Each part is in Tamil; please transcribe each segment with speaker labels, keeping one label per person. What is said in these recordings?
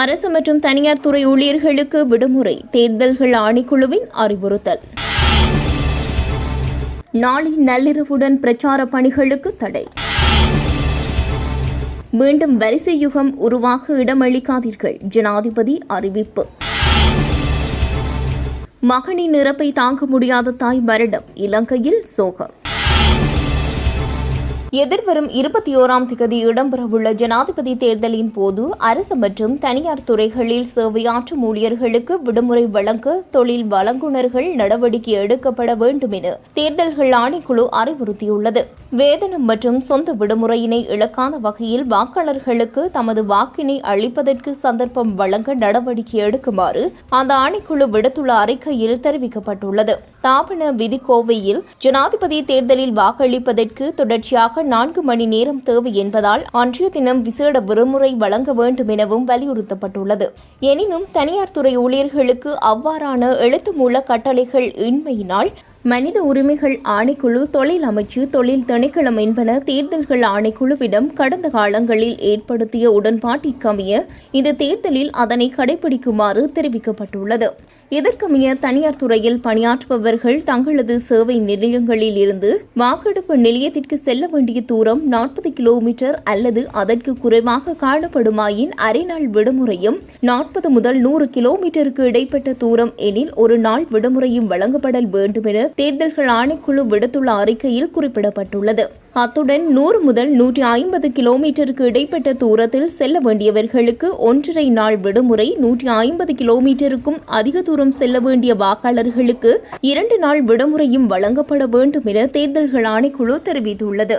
Speaker 1: அரசு மற்றும் தனியார் துறை ஊழியர்களுக்கு விடுமுறை தேர்தல்கள் ஆணைக்குழுவின் அறிவுறுத்தல். நாளை நள்ளிரவுடன் பிரச்சார பணிகளுக்கு தடை. மீண்டும் வரிசை யுகம் உருவாக இடமளிக்காதீர்கள் ஜனாதிபதி அறிவிப்பு. மகனின் இறப்பை தாங்க முடியாத தாய் வருடம் இலங்கையில் சோகம். எதிர்வரும் இருபத்தி ஓராம் திகதி இடம்பெறவுள்ள ஜனாதிபதி தேர்தலின் போது அரசு மற்றும் தனியார் துறைகளில் சேவையாற்றும் ஊழியர்களுக்கு விடுமுறை வழங்க தொழில் வழங்குநர்கள் நடவடிக்கை எடுக்கப்பட வேண்டும் என தேர்தல்கள் ஆணைக்குழு அறிவுறுத்தியுள்ளது. வேதனம் மற்றும் சொந்த விடுமுறையினை இழக்காத வகையில் வாக்காளர்களுக்கு தமது வாக்கினை அளிப்பதற்கு சந்தர்ப்பம் வழங்க நடவடிக்கை எடுக்குமாறு அந்த ஆணைக்குழு விடுத்துள்ள அறிக்கையில் தெரிவிக்கப்பட்டுள்ளது. தாபன விதிக்கோவையில் ஜனாதிபதி தேர்தலில் வாக்களிப்பதற்கு தொடர்ச்சியாக நான்கு மணி நேரம் தேவை என்பதால் அன்றைய தினம் விசேட விடுமுறை வழங்க வேண்டும் எனவும் வலியுறுத்தப்பட்டுள்ளது. எனினும் தனியார் துறை ஊழியர்களுக்கு அவ்வாறான எழுத்து மூல கட்டளைகள் இன்மையினால் மனித உரிமைகள் ஆணைக்குழு தொழில் அமைச்சு தொழில் திணைக்களம் என்பன தேர்தல்கள் ஆணைக்குழுவிடம் கடந்த காலங்களில் ஏற்படுத்திய உடன்பாட்டிற்கமைய இந்த தேர்தலில் அதனை கடைபிடிக்குமாறு தெரிவிக்கப்பட்டுள்ளது. இதற்கமைய தனியார் துறையில் பணியாற்றுபவர்கள் தங்களது சேவை நிலையங்களில் இருந்து வாக்கெடுப்பு நிலையத்திற்கு செல்ல வேண்டிய தூரம் நாற்பது கிலோமீட்டர் அல்லது அதற்கு குறைவாக காணப்படுமாயின் அரை நாள் விடுமுறையும் நாற்பது முதல் நூறு கிலோமீட்டருக்கு இடைப்பட்ட தூரம் எனில் ஒரு நாள் விடுமுறையும் வழங்கப்படல் வேண்டும் என தேர்தல்கள் ஆணைக்குழு விடுத்துள்ள அறிக்கையில் குறிப்பிடப்பட்டுள்ளது. அத்துடன் நூறு முதல் நூற்றி ஐம்பது கிலோமீட்டருக்கு இடைப்பட்ட தூரத்தில் செல்ல வேண்டியவர்களுக்கு ஒன்றரை நாள் விடுமுறை நூற்றி ஐம்பது கிலோமீட்டருக்கும் அதிக தூரம் செல்ல வேண்டிய வாக்காளர்களுக்கு இரண்டு நாள் விடுமுறையும் வழங்கப்பட வேண்டும் என தேர்தல்கள் ஆணைக்குழு தெரிவித்துள்ளது.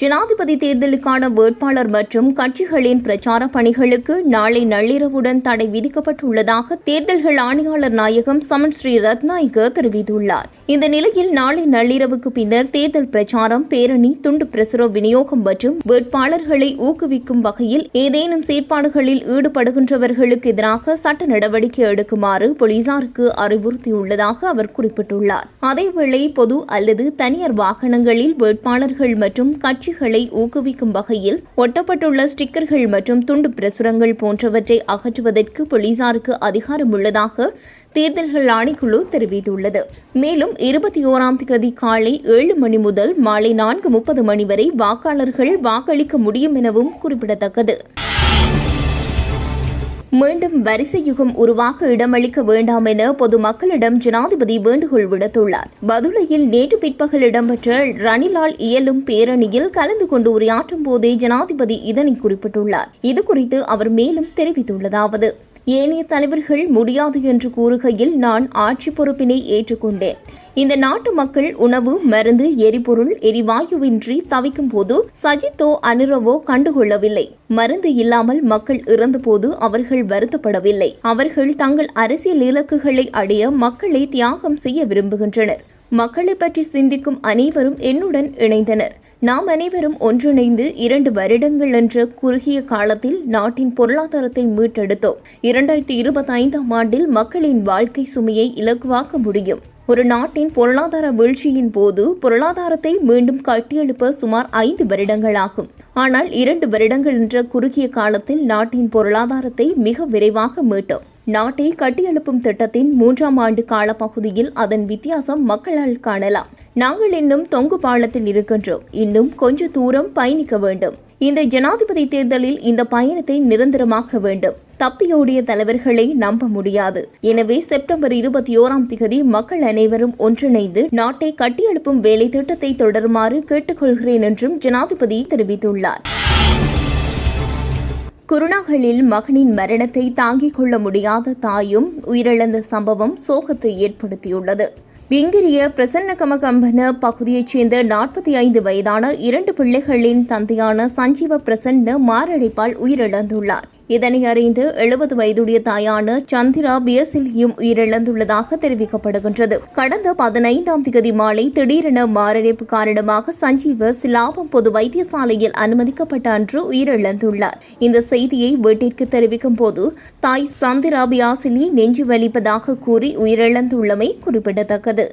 Speaker 1: ஜனாதிபதி தேர்தலுக்கான வேட்பாளர் மற்றும் கட்சிகளின் பிரச்சார பணிகளுக்கு நாளை நள்ளிரவுடன் தடை விதிக்கப்பட்டுள்ளதாக தேர்தல்கள் ஆணையாளர் நாயகம் சமன் ஸ்ரீ ரத்நாயக தெரிவித்துள்ளார். இந்த நிலையில் நாளை நள்ளிரவுக்கு பின்னர் தேர்தல் பிரச்சாரம் பேரணி துண்டு பிரசுர விநியோகம் மற்றும் வேட்பாளர்களை ஊக்குவிக்கும் வகையில் ஏதேனும் செயற்பாடுகளில் ஈடுபடுகின்றவர்களுக்கு எதிராக சட்ட நடவடிக்கை எடுக்குமாறு போலீசாருக்கு அறிவுறுத்தியுள்ளதாக அவர் குறிப்பிட்டுள்ளார். அதேவேளை பொது அல்லது தனியார் வாகனங்களில் வேட்பாளர்கள் மற்றும் கட்சி கட்சிகளை ஊக்குவிக்கும் வகையில் ஒட்டப்பட்டுள்ள ஸ்டிக்கர்கள் மற்றும் துண்டு பிரசுரங்கள் போன்றவற்றை அகற்றுவதற்கு போலீசாருக்கு அதிகாரம் உள்ளதாக தேர்தல்கள் ஆணைக்குழு தெரிவித்துள்ளது. மேலும் இருபத்தி ஓராம் தேதி காலை ஏழு மணி முதல் மாலை நான்கு முப்பது மணி வரை வாக்காளர்கள் வாக்களிக்க முடியும் எனவும் குறிப்பிடத்தக்கது. மீண்டும் வரிசை யுகம் உருவாக இடமளிக்க வேண்டாம் என பொதுமக்களிடம் ஜனாதிபதி வேண்டுகோள் விடுத்துள்ளார். பதுளையில் நேற்று பிற்பகல் இடம்பெற்ற ரணிலால் இயலும் பேரணியில் கலந்து கொண்டு உரையாற்றும் போதே ஜனாதிபதி இதனை குறிப்பிட்டுள்ளார். இதுகுறித்து அவர் மேலும் தெரிவித்துள்ளதாவது ஏனைய தலைவர்கள் முடியாது என்று கூறுகையில் நான் ஆட்சி பொறுப்பினை ஏற்றுக்கொண்டேன். இந்த நாட்டு மக்கள் உணவு மருந்து எரிபொருள் எரிவாயுவின்றி தவிக்கும் போது சஜித்தோ அனுரவோ கண்டுகொள்ளவில்லை. மருந்து இல்லாமல் மக்கள் இறந்தபோது அவர்கள் வருத்தப்படவில்லை. அவர்கள் தங்கள் அரசியல் இலக்குகளை அடைய மக்களை தியாகம் செய்ய விரும்புகின்றனர். மக்களை பற்றி சிந்திக்கும் அனைவரும் என்னுடன் இணைந்தனர். நாம் அனைவரும் ஒன்றிணைந்து இரண்டு வருடங்கள் என்ற குறுகிய காலத்தில் நாட்டின் பொருளாதாரத்தை மீட்டெடுத்தோம். இரண்டாயிரத்தி இருபத்தி ஐந்தாம் ஆண்டில் மக்களின் வாழ்க்கை சுமையை இலகுவாக்க முடியும். ஒரு நாட்டின் பொருளாதார வீழ்ச்சியின் போது பொருளாதாரத்தை மீண்டும் கட்டியெழுப்ப சுமார் ஐந்து வருடங்களாகும். ஆனால் இரண்டு வருடங்கள் என்ற குறுகிய காலத்தில் நாட்டின் பொருளாதாரத்தை மிக விரைவாக மீட்டோம். நாட்டை கட்டியெழுப்பும் திட்டத்தின் மூன்றாம் ஆண்டு காலப்பகுதியில் அதன் வித்தியாசம் மக்களால் காணலாம். நாங்கள் இன்னும் தொங்கு பாலத்தில் இருக்கின்றோம். இன்னும் கொஞ்ச தூரம் பயணிக்க வேண்டும். இந்த ஜனாதிபதி தேர்தலில் இந்த பயணத்தை நிரந்தரமாக்க வேண்டும். தப்பியோடிய தலைவர்களை நம்ப முடியாது. எனவே செப்டம்பர் இருபத்தி ஓராம் திகதி மக்கள் அனைவரும் ஒன்றிணைந்து நாட்டை கட்டியெழுப்பும் வேலை திட்டத்தை தொடருமாறு கேட்டுக்கொள்கிறேன் என்றும் ஜனாதிபதி தெரிவித்துள்ளார். குருணாகலில் மகனின் மரணத்தை தாங்கிக் கொள்ள முடியாத தாயும் உயிரிழந்த சம்பவம் சோகத்தை ஏற்படுத்தியுள்ளது. விங்கிரிய பிரசன்ன கமகம்பன பகுதியைச் சேர்ந்த நாற்பத்தி ஐந்து வயதான இரண்டு பிள்ளைகளின் தந்தையான சஞ்சீவ பிரசன்ன மாரடைப்பால் உயிரிழந்துள்ளார். இதனை அறிந்து எழுபது வயதுடைய தாயான சந்திரா பிஎஸ்எல்யும் உயிரிழந்துள்ளதாக தெரிவிக்கப்படுகின்றது. கடந்த பதினைந்தாம் தேதி மாலை திடீரென மாரடைப்பு காரணமாக சஞ்சீவ சிலாபம் பொது வைத்தியசாலையில் அனுமதிக்கப்பட்ட அன்று உயிரிழந்துள்ளார். இந்த செய்தியை வீட்டிற்கு தெரிவிக்கும் போது தாய் சந்திரா பியாசிலி நெஞ்சு வலிப்பதாக கூறி உயிரிழந்துள்ளமை குறிப்பிடத்தக்கது.